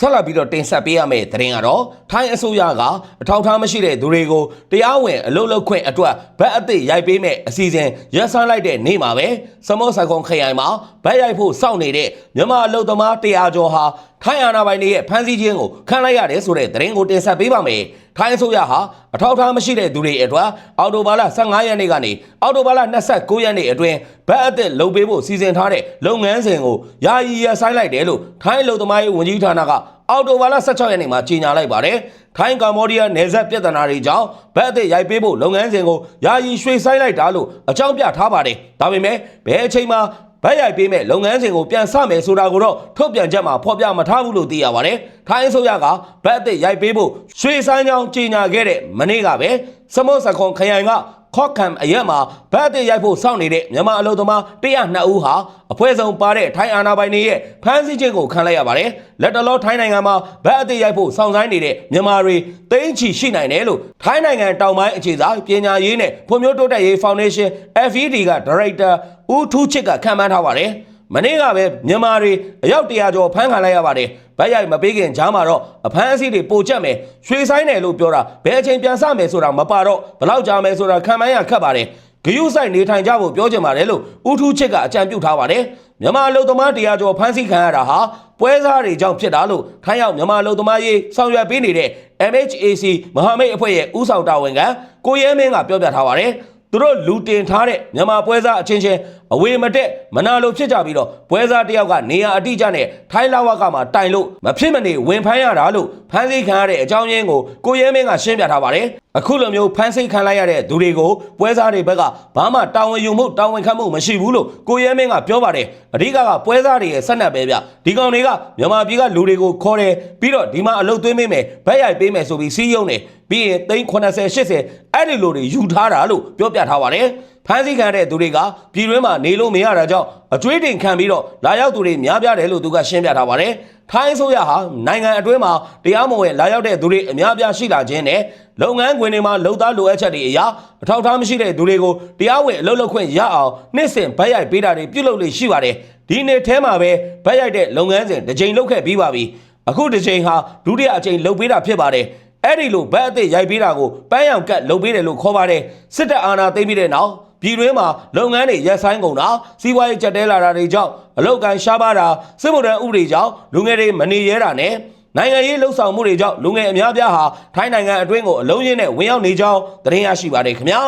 ဆက်လက်ပြီးတော့တင်ဆက်ပေးရမယ့်သတင်းကတော့ထိုင်းအစိုးရကအထောက်အထားမရှိတဲ့သူတွေကိုတရားဝင်အလုပ်လုပ်ခွင့်အတွက်ဗတ်အသစ်ရိုက်ပေးမဲ့အစီအစဉ်ရပ်ဆိုင်းလိုက်တဲ့နေ့မှာပဲစမောဆိုင်ကွန်ခရိုင်မှာဗတ်ရိုက်ဖို့စောင့်နေတဲ့မြန်မာအလုပ်သမား100ကျော်ဟာ ထိုင်းအာဏာပိုင်တွေရဲ့ဖမ်းဆီးခြင်းကိုခံလိုက်ရတယ်ဆိုတဲ့သတင်းကိုတင်ဆက်ပေးပါမယ်။ထိုင်းအစိုးရဟာအထောက်အထားမရှိတဲ့သူတွေအတွက်အော်တိုဘာလ15ရက်နေ့ကနေအော်တိုဘာလ29ရက်နေ့အတွင်းဗတ်အသစ်လုပ်ပေးဖို့စီစဉ်ထားတဲ့လုပ်ငန်းစဉ်ကိုယာယီရပ်ဆိုင်းလိုက်တယ်လို့ထိုင်းအလုပ်သမားရေးဝန်ကြီးဌာနကအော်တိုဘာလ16ရက်နေ့မှာကြေညာလိုက်ပါတယ်။ထိုင်းကမ္ဘောဒီးယားနယ်စပ်ပြည်ထနာတွေကြောင့်ဗတ်အသစ်ရိုက်ပေးဖို့လုပ်ငန်းစဉ်ကိုယာယီရွှေ့ဆိုင်းလိုက်တာလို့အကြောင်းပြထားပါတယ်။ဒါပေမဲ့ဘယ်အချိန်မှ ဗတ်ရိုက်ပေးမဲ့လုပ်ငန်းစဉ်ကိုပြန်ဆမယ်ဆိုတာကိုတော့ထုတ်ပြန်ချက်မှာဖော်ပြမထားဘူးလို့သိရပါတယ်။ထိုင်းအစိုးရကဗတ်အသစ်ရိုက်ပေးဖို့ရွှေ့ဆိုင်းကြောင်းကြေညာခဲ့တဲ့မနေ့ကပဲစမော့စခွန်ခရိုင်က ခော့ခံအရက်မှာဗတ်အသစ်ရိုက်ဖို့စောင့်နေတဲ့မြန်မာအလုပ်သမား102ဦးဟာအဖွဲ့ဆုံးပါတဲ့ထိုင်းအာဏာပိုင်တွေရဲ့ဖမ်းဆီးခြင်းကိုခံလိုက်ရပါတယ်။လက်တလောထိုင်းနိုင်ငံမှာဗတ်အသစ်ရိုက်ဖို့စောင့်ဆိုင်းနေတဲ့မြန်မာတွေတိမ့်ချီရှိနိုင်တယ်လို့ထိုင်းနိုင်ငံတောင်ပိုင်းအခြေစားပညာရေးနဲ့ဖွံ့ဖြိုးတိုးတက်ရေးဖောင်ဒေးရှင်း FED ကဒါရိုက်တာဦးထူးချစ်ကခန့်မှန်းထားပါတယ်။မနေ့ကပဲမြန်မာတွေအယောက်တရာကျော်ဖမ်းခံလိုက်ရပါတယ်။ ဗတ်ရိုက်မပေးခင်ကြားမှာတော့အဖမ်းအဆီးတွေပိုကျက်မယ်ရွှေဆိုင်တယ်လို့ပြောတာဘယ်အချိန်ပြန်ဆမယ်ဆိုတာမပါတော့ဘယ်လောက်ကြာမယ်ဆိုတာခံမှန်းရခက်ပါတယ်။ဂယုဆိုင်နေထိုင်ကြဖို့ပြောချင်ပါတယ်လို့ဦးထူးချစ်ကအကြံပြုထားပါတယ်။မြန်မာလူသမားတရားကျော်ဖမ်းဆီးခံရတာဟာပွဲစားတွေကြောင့်ဖြစ်တာလို့ထိုင်းရောက်မြန်မာလူသမားရေးဆောင်ရွက်ပေးနေတဲ့ MHAC မဟာမိတ်အဖွဲ့ရဲ့ဦးဆောင်တာဝန်ခံကိုရဲမင်းကပြောပြထားပါတယ်။သူတို့လူတင်ထားတဲ့မြန်မာပွဲစားအချင်းချင်း အဝေမတက်မနာလိုဖြစ်ကြပြီးတော့ပွဲစားတယောက်ကနေရာအတိအကျနဲ့ထိုင်းလာဝကမှာတိုင်လို့မဖြစ်မနေဝင်ဖမ်းရတာလို့ဖမ်းဆီးခံရတဲ့အကြောင်းရင်းကိုကိုရဲမင်းကရှင်းပြထားပါတယ်အခုလိုမျိုးဖမ်းဆီးခံလိုက်ရတဲ့သူတွေကိုပွဲစားတွေဘက်ကဘာမှတာဝန်ယူမှုတာဝန်ခံမှုမရှိဘူးလို့ကိုရဲမင်းကပြောပါတယ်အဓိကကပွဲစားတွေရဲ့ဆက်နက်ပဲဗျဒီကောင်တွေကမြန်မာပြည်ကလူတွေကိုခေါ်တယ်ပြီးတော့ဒီမှာအလုပ်သွင်းပေးမယ်ဗက်ရိုက်ပေးမယ်ဆိုပြီးစီးရုံးတယ်ပြီးရင်သိန်း80 80အဲ့ဒီလိုတွေယူထားတာလို့ပြောပြထားပါတယ် ဖမ်းဆီးခံတဲ့သူတွေကပြည်တွင်းမှာနေလို့မရတာကြောင့်အကျွေးတင်ခံပြီးတော့လာရောက်သူတွေများပြားတယ်လို့သူကရှင်းပြထားပါတယ်။ထိုင်းအစိုးရဟာနိုင်ငံအတွင်းမှာတရားမဝင်လာရောက်တဲ့သူတွေအများပြားရှိလာခြင်းနဲ့လုပ်ငန်းခွင်တွေမှာလုံသားလိုအပ်ချက်တွေအရာအထောက်အထားမရှိတဲ့သူတွေကိုတရားဝင်အလုပ်လုပ်ခွင့်ရအောင်နှစ်စဉ်ဗတ်ရိုက်ပေးတာတွေပြုလုပ်လို့ရှိပါတယ်။ဒီနေ့ထဲမှာပဲဗတ်ရိုက်တဲ့လုပ်ငန်းစဉ်တစ်ချိန်လုပ်ခဲ့ပြီးပါပြီ။အခုတစ်ချိန်ဟာဒုတိယအချိန်လုပ်ပေးတာဖြစ်ပါတယ်။အဲ့ဒီလိုဗတ်အသစ်ရိုက်ပေးတာကိုပန်းရောင်ကတ်လုပ်ပေးတယ်လို့ခေါ်ပါတယ်စစ်တပ်အာဏာသိမ်းပြီးတဲ့နောက် ပြည်တွင်းမှာလုပ်ငန်းတွေရပ်ဆိုင်းကုန်တာစီးပွားရေးကျက်တဲလာတာတွေကြောင့်အလုတ်ကန်ရှားပါတာစစ်မှုထမ်းဥပဒေကြောင့်လူငယ်တွေမနေရဲတာနဲ့နိုင်ငံရေးလှုပ်ဆောင်မှုတွေကြောင့်လူငယ်အများပြားဟာထိုင်းနိုင်ငံအတွင်းကိုအလုံးရင်းနဲ့ဝင်ရောက်နေကြောင်းသတင်းရရှိပါတယ်ခင်ဗျာ